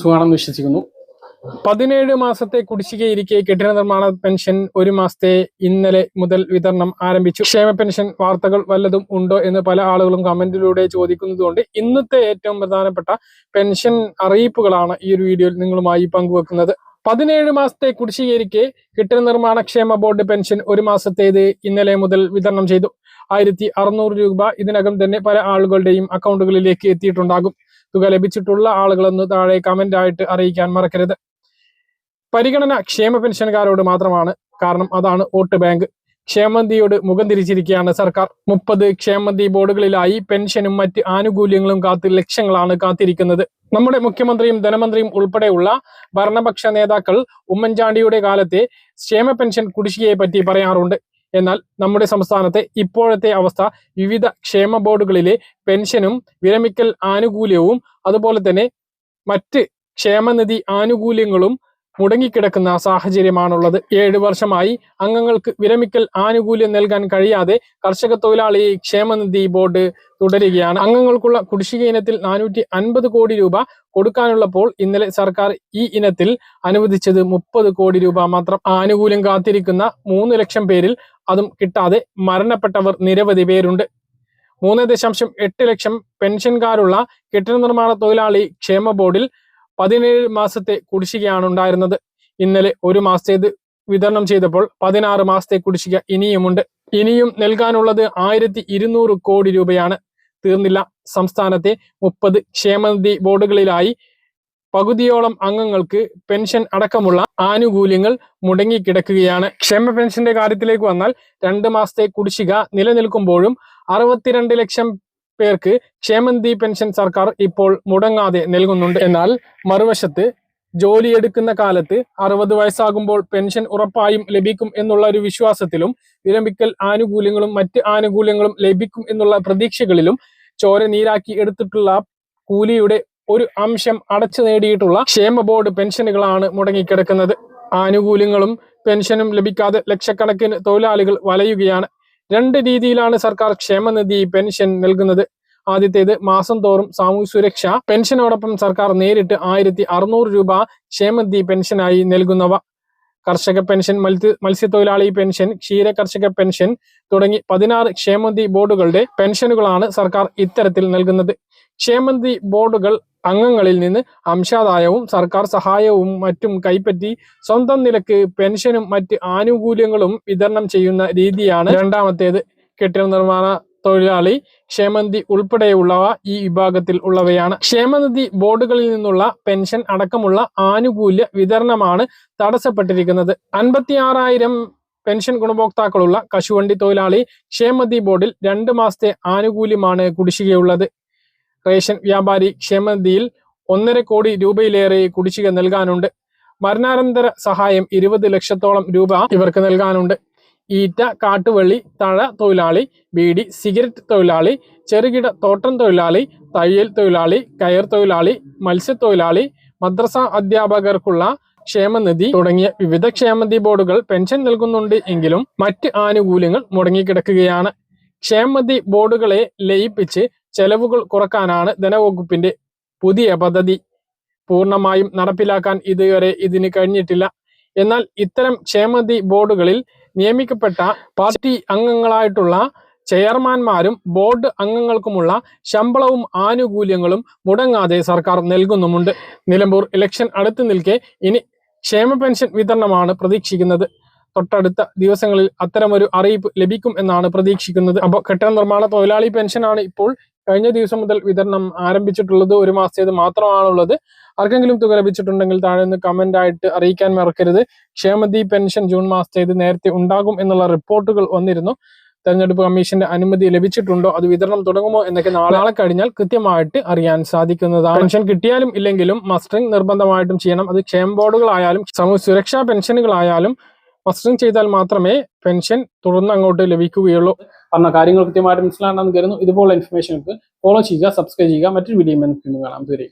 സുഖാണെന്ന് വിശ്വസിക്കുന്നു. പതിനേഴ് മാസത്തെ കുടിശ്ശികയിരിക്കെ കെട്ടിട നിർമ്മാണ പെൻഷൻ ഒരു മാസത്തെ ഇന്നലെ മുതൽ വിതരണം ആരംഭിച്ചു. ക്ഷേമ പെൻഷൻ വാർത്തകൾ വല്ലതും ഉണ്ടോ എന്ന് പല ആളുകളും കമന്റിലൂടെ ചോദിക്കുന്നതുകൊണ്ട് ഇന്നത്തെ ഏറ്റവും പ്രധാനപ്പെട്ട പെൻഷൻ അറിയിപ്പുകളാണ് ഈ ഒരു വീഡിയോയിൽ നിങ്ങളുമായി പങ്കുവെക്കുന്നത്. പതിനേഴ് മാസത്തെ കുടിശ്ശികയിരിക്കെ കെട്ടിട നിർമ്മാണ ക്ഷേമ ബോർഡ് പെൻഷൻ ഒരു മാസത്തേത് ഇന്നലെ മുതൽ വിതരണം ചെയ്തു. ആയിരത്തി അറുന്നൂറ് രൂപ ഇതിനകം തന്നെ പല ആളുകളുടെയും അക്കൗണ്ടുകളിലേക്ക് എത്തിയിട്ടുണ്ടാകും. തുക ലഭിച്ചിട്ടുള്ള ആളുകളൊന്ന് താഴെ കമന്റ് ആയിട്ട് അറിയിക്കാൻ മറക്കരുത്. പരിഗണന ക്ഷേമ പെൻഷൻകാരോട് മാത്രമാണ്. കാരണം അതാണ് വോട്ട് ബാങ്ക്. ക്ഷേമന്തിയോട് മുഖം തിരിച്ചിരിക്കുകയാണ് സർക്കാർ. മുപ്പത് ക്ഷേമന്തി ബോർഡുകളിലായി പെൻഷനും മറ്റ് ആനുകൂല്യങ്ങളും കാത്ത് ലക്ഷങ്ങളാണ് കാത്തിരിക്കുന്നത്. നമ്മുടെ മുഖ്യമന്ത്രിയും ധനമന്ത്രിയും ഉൾപ്പെടെയുള്ള ഭരണപക്ഷ നേതാക്കൾ ഉമ്മൻചാണ്ടിയുടെ കാലത്തെ ക്ഷേമ പെൻഷൻ കുടിശ്ശികയെ പറ്റി പറയാറുണ്ട്. എന്നാൽ നമ്മുടെ സംസ്ഥാനത്തെ ഇപ്പോഴത്തെ അവസ്ഥ വിവിധ ക്ഷേമ ബോർഡുകളിലെ പെൻഷനും വിരമിക്കൽ ആനുകൂല്യവും അതുപോലെ തന്നെ മറ്റ് ക്ഷേമനിധി ആനുകൂല്യങ്ങളും മുടങ്ങിക്കിടക്കുന്ന സാഹചര്യമാണുള്ളത്. ഏഴു വർഷമായി അംഗങ്ങൾക്ക് വിരമിക്കൽ ആനുകൂല്യം നൽകാൻ കഴിയാതെ കർഷക തൊഴിലാളി ക്ഷേമനിധി ബോർഡ് തുടരുകയാണ്. അംഗങ്ങൾക്കുള്ള കുടിശ്ശിക ഇനത്തിൽ നാനൂറ്റി അൻപത് കോടി രൂപ കൊടുക്കാനുള്ളപ്പോൾ ഇന്നലെ സർക്കാർ ഈ ഇനത്തിൽ അനുവദിച്ചത് മുപ്പത് കോടി രൂപ മാത്രം. ആനുകൂല്യം കാത്തിരിക്കുന്ന മൂന്ന് ലക്ഷം പേരിൽ അതും കിട്ടാതെ മരണപ്പെട്ടവർ നിരവധി പേരുണ്ട്. മൂന്ന് ദശാംശം എട്ട് ലക്ഷം പെൻഷൻകാരുള്ള കെട്ടിട നിർമ്മാണ തൊഴിലാളി ക്ഷേമ ബോർഡിൽ പതിനേഴ് മാസത്തെ കുടിശ്ശികയാണ് ഉണ്ടായിരുന്നത്. ഇന്നലെ ഒരു മാസത്തേത് വിതരണം ചെയ്തപ്പോൾ പതിനാറ് മാസത്തെ കുടിശ്ശിക ഇനിയുമുണ്ട്. ഇനിയും നൽകാനുള്ളത് ആയിരത്തി ഇരുന്നൂറ് കോടി രൂപയാണ്. തീർന്നില്ല. സംസ്ഥാനത്തെ മുപ്പത് ക്ഷേമനിധി ബോർഡുകളിലായി പകുതിയോളം അംഗങ്ങൾക്ക് പെൻഷൻ അടക്കമുള്ള ആനുകൂല്യങ്ങൾ മുടങ്ങിക്കിടക്കുകയാണ്. ക്ഷേമ പെൻഷന്റെ കാര്യത്തിലേക്ക് വന്നാൽ രണ്ട് മാസത്തെ കുടിശ്ശിക നിലനിൽക്കുമ്പോഴും അറുപത്തിരണ്ട് ലക്ഷം പേർക്ക് ക്ഷേമനിധി പെൻഷൻ സർക്കാർ ഇപ്പോൾ മുടങ്ങാതെ നൽകുന്നുണ്ട്. എന്നാൽ മറുവശത്ത് ജോലിയെടുക്കുന്ന കാലത്ത് അറുപത് വയസ്സാകുമ്പോൾ പെൻഷൻ ഉറപ്പായും ലഭിക്കും എന്നുള്ള ഒരു വിശ്വാസത്തിലും വിരമിക്കൽ ആനുകൂല്യങ്ങളും മറ്റ് ആനുകൂല്യങ്ങളും ലഭിക്കും എന്നുള്ള പ്രതീക്ഷകളിലും ചോര നീരാക്കി എടുത്തിട്ടുള്ള കൂലിയുടെ ഒരു അംശം അടച്ചു നേടിയിട്ടുള്ള ക്ഷേമ ബോർഡ് പെൻഷനുകളാണ് മുടങ്ങിക്കിടക്കുന്നത്. ആനുകൂല്യങ്ങളും പെൻഷനും ലഭിക്കാതെ ലക്ഷക്കണക്കിന് തൊഴിലാളികൾ വലയുകയാണ്. രണ്ട് രീതിയിലാണ് സർക്കാർ ക്ഷേമനിധി പെൻഷൻ നൽകുന്നത്. ആദ്യത്തേത് മാസം തോറും സാമൂഹ്യ സുരക്ഷ പെൻഷനോടൊപ്പം സർക്കാർ നേരിട്ട് ആയിരത്തി അറുന്നൂറ് രൂപ ക്ഷേമനിധി പെൻഷനായി നൽകുന്നവ. കർഷക പെൻഷൻ മത്സ്യ മത്സ്യത്തൊഴിലാളി പെൻഷൻ ക്ഷീര കർഷക പെൻഷൻ തുടങ്ങി പതിനാറ് ക്ഷേമനിധി ബോർഡുകളുടെ പെൻഷനുകളാണ് സർക്കാർ ഇത്തരത്തിൽ നൽകുന്നത്. ക്ഷേമനിധി ബോർഡുകൾ അംഗങ്ങളിൽ നിന്ന് അംശാദായവും സർക്കാർ സഹായവും മറ്റും കൈപ്പറ്റി സ്വന്തം നിലയ്ക്ക് പെൻഷനും മറ്റ് ആനുകൂല്യങ്ങളും വിതരണം ചെയ്യുന്ന രീതിയാണ് രണ്ടാമത്തേത്. കെട്ടിട നിർമ്മാണ തൊഴിലാളി ക്ഷേമനിധി ഉൾപ്പെടെയുള്ളവ ഈ വിഭാഗത്തിൽ ഉള്ളവയാണ്. ക്ഷേമനിധി ബോർഡുകളിൽ നിന്നുള്ള പെൻഷൻ അടക്കമുള്ള ആനുകൂല്യ വിതരണമാണ് തടസ്സപ്പെട്ടിരിക്കുന്നത്. അൻപത്തി ആറായിരം പെൻഷൻ ഗുണഭോക്താക്കളുള്ള കശുവണ്ടി തൊഴിലാളി ക്ഷേമനിധി ബോർഡിൽ രണ്ട് മാസത്തെ ആനുകൂല്യമാണ് കുടിശ്ശികയുള്ളത്. റേഷൻ വ്യാപാരി ക്ഷേമനിധിയിൽ ഒന്നര കോടി രൂപയിലേറെ കുടിശ്ശിക നൽകാനുണ്ട്. മരണാനന്തര സഹായം ഇരുപത് ലക്ഷത്തോളം രൂപ ഇവർക്ക് നൽകാനുണ്ട്. ഈറ്റ കാട്ടുവള്ളി തഴ തൊഴിലാളി ബീഡി സിഗരറ്റ് തൊഴിലാളി ചെറുകിട തോട്ടം തൊഴിലാളി തയ്യൽ തൊഴിലാളി കയർ തൊഴിലാളി മത്സ്യത്തൊഴിലാളി മദ്രസ അധ്യാപകർക്കുള്ള ക്ഷേമനിധി തുടങ്ങിയ വിവിധ ക്ഷേമനിധി ബോർഡുകൾ പെൻഷൻ നൽകുന്നുണ്ട് എങ്കിലും മറ്റ് ആനുകൂല്യങ്ങൾ മുടങ്ങിക്കിടക്കുകയാണ്. ക്ഷേമനിധി ബോർഡുകളെ ലയിപ്പിച്ച് ചെലവുകൾ കുറക്കാനാണ് ധനവകുപ്പിന്റെ പുതിയ പദ്ധതി. പൂർണമായും നടപ്പിലാക്കാൻ ഇതുവരെ ഇതിന് കഴിഞ്ഞിട്ടില്ല. എന്നാൽ ഇത്തരം ക്ഷേമനിധി ബോർഡുകളിൽ നിയമിക്കപ്പെട്ട പാർട്ടി അംഗങ്ങളായിട്ടുള്ള ചെയർമാൻമാരും ബോർഡ് അംഗങ്ങൾക്കുമുള്ള ശമ്പളവും ആനുകൂല്യങ്ങളും മുടങ്ങാതെ സർക്കാർ നൽകുന്നുമുണ്ട്. നിലമ്പൂർ ഇലക്ഷൻ അടുത്ത് നിൽക്കെ ഇനി ക്ഷേമ പെൻഷൻ വിതരണമാണ് പ്രതീക്ഷിക്കുന്നത്. തൊട്ടടുത്ത ദിവസങ്ങളിൽ അത്തരമൊരു അറിയിപ്പ് ലഭിക്കും എന്നാണ് പ്രതീക്ഷിക്കുന്നത്. അപ്പോൾ കെട്ടിട നിർമ്മാണ തൊഴിലാളി പെൻഷനാണ് ഇപ്പോൾ കഴിഞ്ഞ ദിവസം മുതൽ വിതരണം ആരംഭിച്ചിട്ടുള്ളത് ഒരു മാസത്തേത് മാത്രമാണുള്ളത്. ആർക്കെങ്കിലും തുക ലഭിച്ചിട്ടുണ്ടെങ്കിൽ താഴെ നിന്ന് കമന്റ് ആയിട്ട് അറിയിക്കാൻ മറക്കരുത്. ക്ഷേമതി പെൻഷൻ ജൂൺ മാസത്തേത് നേരത്തെ ഉണ്ടാകും എന്നുള്ള റിപ്പോർട്ടുകൾ വന്നിരുന്നു. തെരഞ്ഞെടുപ്പ് കമ്മീഷന്റെ അനുമതി ലഭിച്ചിട്ടുണ്ടോ? അത് വിതരണം തുടങ്ങുമോ എന്നൊക്കെ നാളെ കഴിഞ്ഞാൽ കൃത്യമായിട്ട് അറിയാൻ സാധിക്കുന്നതാണ്. പെൻഷൻ കിട്ടിയാലും ഇല്ലെങ്കിലും മസ്റ്ററിംഗ് നിർബന്ധമായിട്ടും ചെയ്യണം. അത് ക്ഷേമ ബോർഡുകളായാലും സമൂഹ സുരക്ഷാ പെൻഷനുകളായാലും മസ്റ്ററിംഗ് ചെയ്താൽ മാത്രമേ പെൻഷൻ തുടർന്ന് അങ്ങോട്ട് ലഭിക്കുകയുള്ളൂ. പറഞ്ഞ കാര്യങ്ങൾ കൃത്യമായിട്ട് മനസ്സിലാണെന്ന് കരുതുന്നു. ഇതുപോലുള്ള ഇൻഫർമേഷൻ ഫോളോ ചെയ്യുക സബ്സ്ക്രൈബ് ചെയ്യുക മറ്റൊരു വീഡിയോ നമുക്ക് കാണാം. ഇതുവരെ